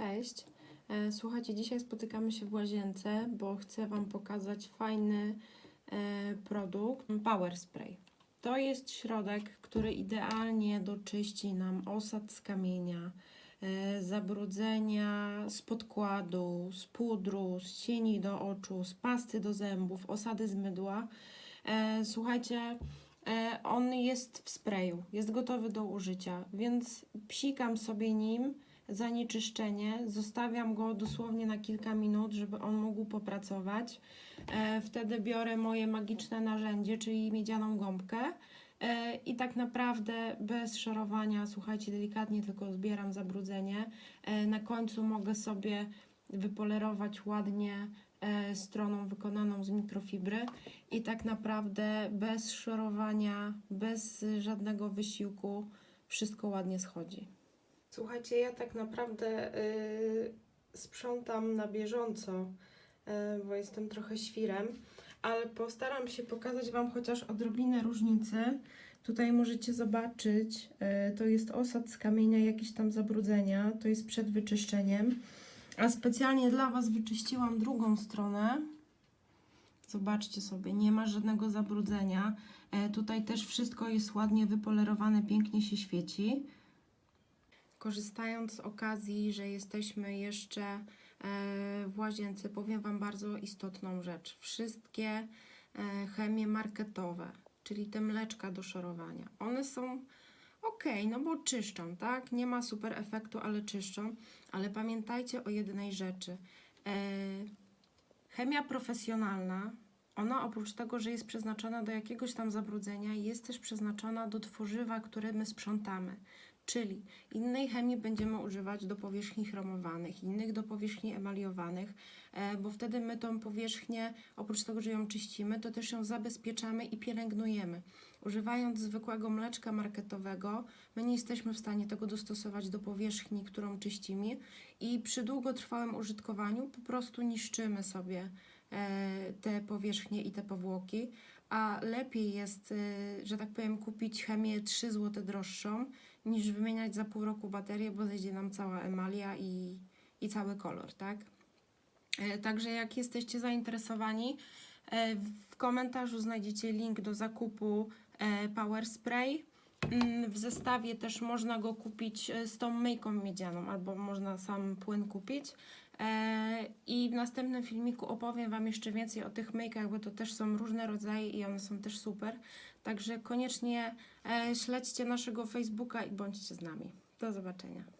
Cześć. E, Słuchajcie, dzisiaj spotykamy się w łazience, bo chcę Wam pokazać fajny e, produkt Power Spray. To jest środek, który idealnie doczyści nam osad z kamienia, e, zabrudzenia z podkładu, z pudru, z cieni do oczu, z pasty do zębów, osady z mydła. Słuchajcie, on jest w sprayu, jest gotowy do użycia, więc psikam sobie nim zanieczyszczenie, zostawiam go dosłownie na kilka minut, żeby on mógł popracować. E, wtedy biorę moje magiczne narzędzie, czyli miedzianą gąbkę e, i tak naprawdę bez szorowania, słuchajcie, delikatnie tylko zbieram zabrudzenie. E, na końcu mogę sobie wypolerować ładnie stroną wykonaną z mikrofibry i tak naprawdę bez szorowania, bez żadnego wysiłku wszystko ładnie schodzi. Słuchajcie, ja tak naprawdę y, sprzątam na bieżąco, y, bo jestem trochę świrem, ale postaram się pokazać Wam chociaż odrobinę różnicy. Tutaj możecie zobaczyć, y, to jest osad z kamienia, jakieś tam zabrudzenia, to jest przed wyczyszczeniem. A specjalnie dla Was wyczyściłam drugą stronę. Zobaczcie sobie, nie ma żadnego zabrudzenia. E, tutaj też wszystko jest ładnie wypolerowane, pięknie się świeci. Korzystając z okazji, że jesteśmy jeszcze e, w łazience, powiem Wam bardzo istotną rzecz. Wszystkie e, chemie marketowe, czyli te mleczka do szorowania, one są ok, no bo czyszczą, tak? Nie ma super efektu, ale czyszczą. Ale pamiętajcie o jednej rzeczy. E, chemia profesjonalna, ona oprócz tego, że jest przeznaczona do jakiegoś tam zabrudzenia, jest też przeznaczona do tworzywa, które my sprzątamy. Czyli innej chemii będziemy używać do powierzchni chromowanych, innych do powierzchni emaliowanych, e, bo wtedy my tą powierzchnię, oprócz tego, że ją czyścimy, to też ją zabezpieczamy i pielęgnujemy. Używając zwykłego mleczka marketowego, my nie jesteśmy w stanie tego dostosować do powierzchni, którą czyścimy i przy długotrwałym użytkowaniu po prostu niszczymy sobie te powierzchnie i te powłoki, a lepiej jest, e, że tak powiem, kupić chemię 3 zł droższą, niż wymieniać za pół roku baterię, bo zejdzie nam cała emalia i, i cały kolor, tak? E, Także jak jesteście zainteresowani, e, w komentarzu znajdziecie link do zakupu e, Power Spray. Mm, W zestawie też można go kupić e, z tą myjką miedzianą, albo można sam płyn kupić. E, I w następnym filmiku opowiem Wam jeszcze więcej o tych myjkach, bo to też są różne rodzaje i one są też super. Także koniecznie e, śledźcie naszego Facebooka i bądźcie z nami. Do zobaczenia.